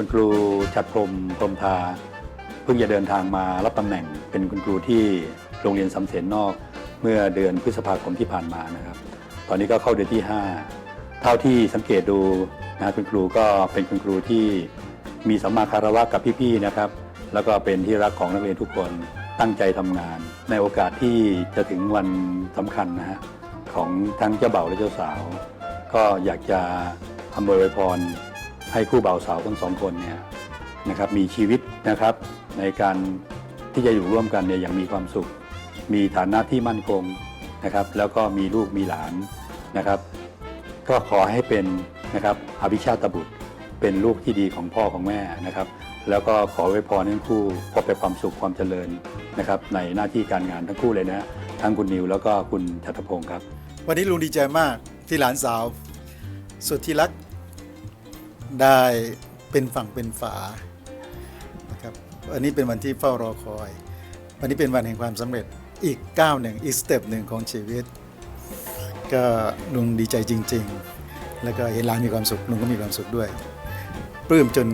คุณครูชัดพรมพรมทาเพิ่งจะเดินทางมารับตำแหน่ง เป็นคุณครูที่โรงเรียนสำเสนนอกเมื่อเดือนพฤษภาคมที่ผ่านมานะครับ ตอนนี้ก็เข้าเดือนที่ 5 เท่าที่สังเกตดูนะคุณครูก็เป็นคุณครูที่มีสัมมาคารวะกับพี่ๆนะครับ แล้วก็เป็นที่รักของนักเรียนทุกคนตั้งใจทำงาน ในโอกาสที่จะถึงวันสำคัญนะฮะของทั้งเจ้าบ่าวและเจ้าสาว ก็อยากจะอำนวยอวยพร ให้คู่บ่าวสาวทั้งสองคนเนี่ยนะครับมีชีวิตนะครับในการที่จะอยู่ร่วมกันเนี่ยอย่างมีความสุข มีฐานะที่มั่นคงนะครับ แล้วก็มีลูกมีหลานนะครับ ก็ขอให้เป็นนะครับอภิชาตบุตรเป็นลูกที่ดีของพ่อของแม่นะครับ แล้วก็ขอไว้พรทั้งคู่พบแต่ความสุขความเจริญนะครับในหน้าที่การงานทั้งคู่เลยนะทั้งคุณนิวแล้วก็คุณชัตพงศ์ครับ วันนี้ลุงดีใจมากที่หลานสาว สุดที่รัก ได้เป็นฝั่งเป็นฝานะครับวันนี้เป็นวันที่เฝ้ารอคอย วันนี้เป็นวันแห่งความสำเร็จอีกก้าวหนึ่งอีกสเต็ปหนึ่งของชีวิต ก็ลุงดีใจจริง ๆ แล้วก็เห็นหลานมีความสุขลุงก็มีความสุขด้วยปลื้มจน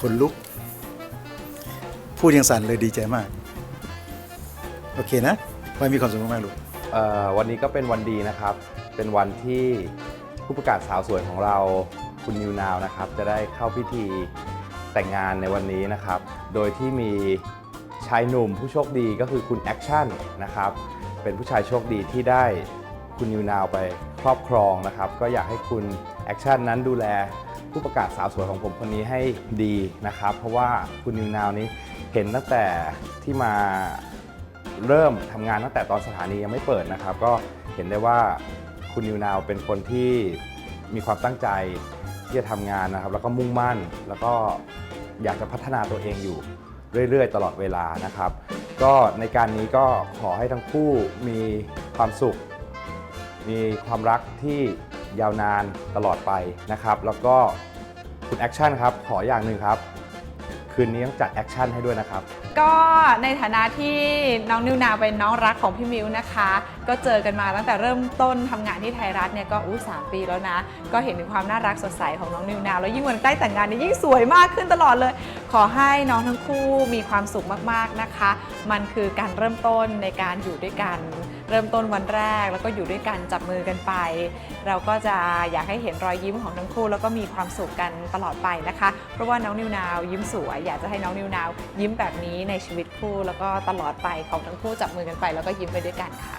ขนลุก พูดยังสั่นเลยดีใจมาก โอเคนะไว้มีความสุขมากๆลูกวันนี้ก็เป็นวันดีนะครับ เป็นวันที่ผู้ประกาศสาวสวยของเรา คุณนิวนาวนะครับ จะได้เข้าพิธีแต่งงานในวันนี้นะครับ โดยที่มีชายหนุ่มผู้โชคดีก็คือคุณแอคชั่นนะครับ เป็นผู้ชายโชคดีที่ได้คุณนิวนาวไปครอบครองนะครับ ก็อยากให้คุณแอคชั่นนั้นดูแลผู้ประกาศสาวสวยของผมคนนี้ให้ดีนะครับ เพราะว่าคุณนิวนาวนี้เห็นตั้งแต่ที่มาเริ่มทำงานตั้งแต่ตอนสถานียังไม่เปิดนะครับ ก็เห็นได้ว่าคุณนิวนาวเป็นคนที่มีความตั้งใจ ที่จะทำงานนะครับ แล้วก็มุ่งมั่น แล้วก็อยากจะพัฒนาตัวเองอยู่เรื่อยๆ ตลอดเวลานะครับ ก็ในการนี้ก็ขอให้ทั้งคู่มีความสุข มีความรักที่ยาวนานตลอดไปนะครับ แล้วก็คุณแอคชั่นครับ ขออย่างหนึ่งครับ คืนนี้ต้องจัดแอคชั่นให้ด้วยนะครับ ก็ในฐานะที่น้องนิวนาวเป็นน้องรักของพี่มิวนะคะ ก็เจอกันมาตั้งแต่เริ่มต้นทำงานที่ไทยรัฐเนี่ยก็อู้สามปีแล้วนะ ก็เห็นถึงความน่ารักสดใสของน้องนิวนาวแล้วยิ่งวันใกล้แต่งงานนี่ยยิ่งสวยมากขึ้นตลอดเลย ขอให้น้องทั้งคู่มีความสุขมากๆนะคะ มันคือการเริ่มต้นในการอยู่ด้วยกันเริ่มต้นวันแรกแล้วก็อยู่ด้วยกันจับมือกันไป เราก็จะอยากให้เห็นรอยยิ้มของทั้งคู่ แล้วก็มีความสุขกันตลอดไปนะคะ เพราะว่าน้องนิวนาวยิ้มสวย อยากจะให้น้องนิวนาวยิ้มแบบนี้ในชีวิตคู่ แล้วก็ตลอดไปของทั้งคู่จับมือกันไป แล้วก็ยิ้มไปด้วยกันค่ะ